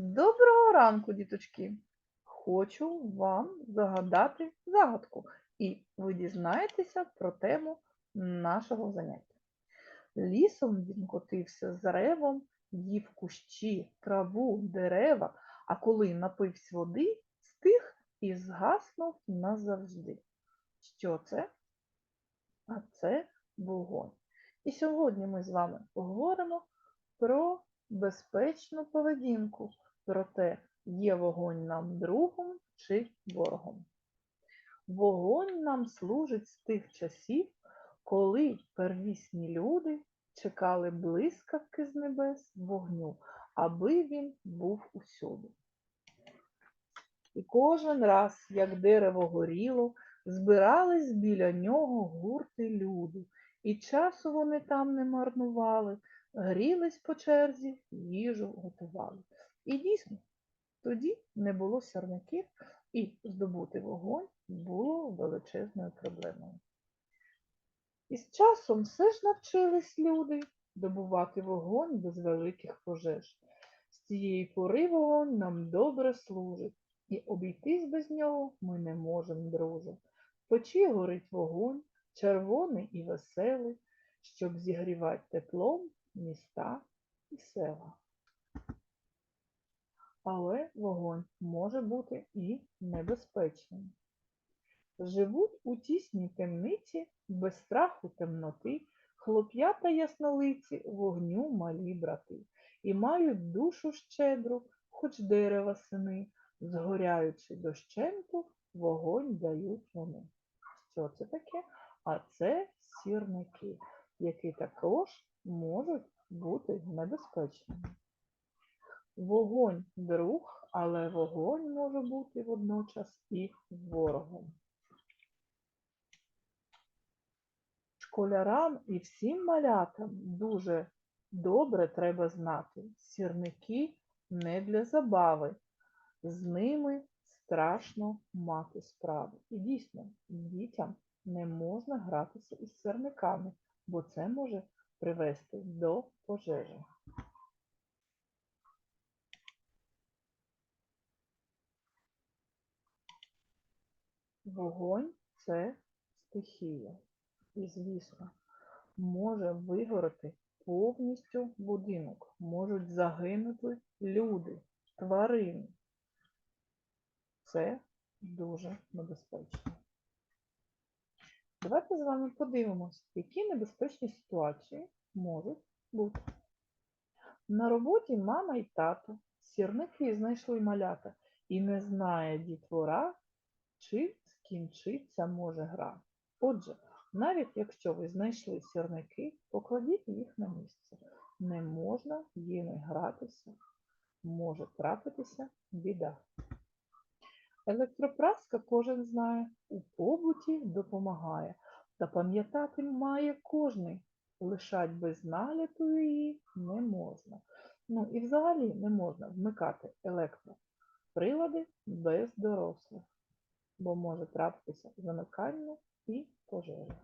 Доброго ранку, діточки! Хочу вам загадати загадку, і ви дізнаєтеся про тему нашого заняття. Лісом він котився з ревом, їв кущі, траву, дерева, а коли напився води, стих і згаснув назавжди. Що це? А це вогонь. І сьогодні ми з вами поговоримо про безпечну поведінку, про те, є вогонь нам другом чи ворогом. Вогонь нам служить з тих часів, коли первісні люди чекали блискавки з небес вогню, аби він був усюди. І кожен раз, як дерево горіло, збирались біля нього гурти люди, і часу вони там не марнували, грілись по черзі, їжу готували. І дійсно, тоді не було сірників, і здобути вогонь було величезною проблемою. І з часом все ж навчились люди добувати вогонь без великих пожеж. З цієї пори вогонь нам добре служить, і обійтись без нього ми не можемо, друже. В печі горить вогонь, червоний і веселий, щоб зігрівати теплом міста і села. Але вогонь може бути і небезпечним. Живуть у тісній темниці, без страху темноти, хлоп'ята яснолиці, вогню малі брати, і мають душу щедру, хоч дерева сини, згоряючи дощенту, вогонь дають вони. Що це таке? А це сірники, які також можуть бути небезпечними. Вогонь друг, але вогонь може бути водночас і ворогом. Школярам і всім малятам дуже добре треба знати, сірники не для забави, з ними страшно мати справу. І дійсно, дітям не можна гратися із сірниками, бо це може привести до пожежі. Вогонь це стихія. І, звісно, може вигорати повністю будинок, можуть загинути люди, тварини. Це дуже небезпечно. Давайте з вами подивимось, які небезпечні ситуації можуть бути. На роботі мама і тато, сірники знайшли малята і не знає дітвора, чи скінчиться може гра. Отже, навіть якщо ви знайшли сірники, покладіть їх на місце. Не можна їми гратися, може трапитися біда. Електропраска кожен знає, у побуті допомагає, та пам'ятати має кожний. Лишать без нагляду її не можна. Ну і взагалі не можна вмикати електроприлади без дорослих, бо може трапитися замикання і пожежа.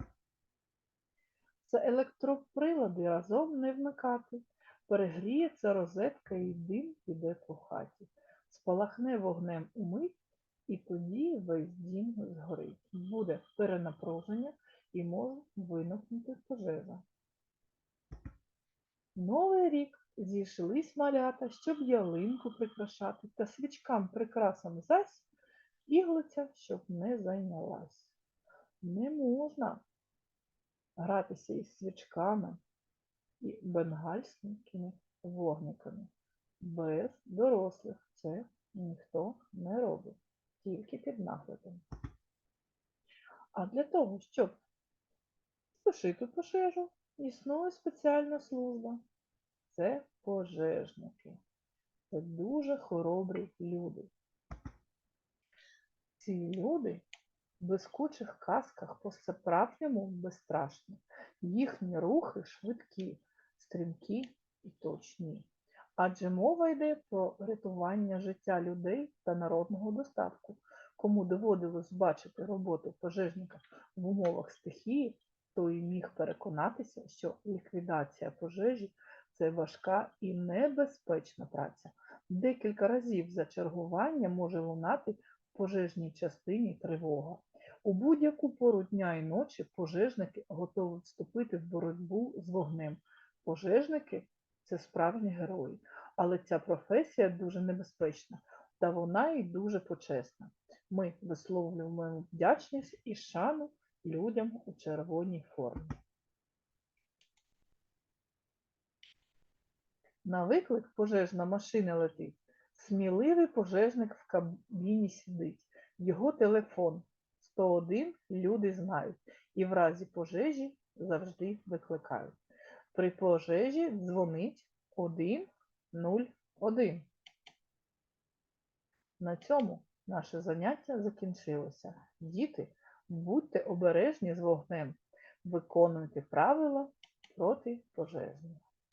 Це електроприлади разом не вмикати. Перегріється розетка і дим піде по хаті. Спалахне вогнем умить, і тоді весь дім згорить. Буде перенапруження і може виникнути пожежа. Новий рік зійшлись малята, щоб ялинку прикрашати, та свічкам прикрасам зась іглиця, щоб не зайнялась. Не можна гратися із свічками і бенгальськими вогниками. Без дорослих це ніхто не робить, тільки під наглядом. А для того, щоб тушити пожежу, існує спеціальна служба. Це пожежники. Це дуже хоробрі люди. Ці люди в блискучих касках по-справжньому безстрашні. Їхні рухи швидкі, стрімкі і точні. Адже мова йде про рятування життя людей та народного достатку. Кому доводилось бачити роботу пожежника в умовах стихії, той міг переконатися, що ліквідація пожежі це важка і небезпечна праця. Декілька разів за чергування може лунати пожежній частині тривога. У будь-яку пору дня і ночі пожежники готові вступити в боротьбу з вогнем. Пожежники це справжні герої, але ця професія дуже небезпечна, та вона і дуже почесна. Ми висловлюємо вдячність і шану людям у червоній формі. На виклик пожежна машина летить. Сміливий пожежник в кабіні сидить. Його телефон 101 люди знають і в разі пожежі завжди викликають. При пожежі дзвонить 101. На цьому наше заняття закінчилося. Діти, будьте обережні з вогнем, виконуйте правила проти пожежних.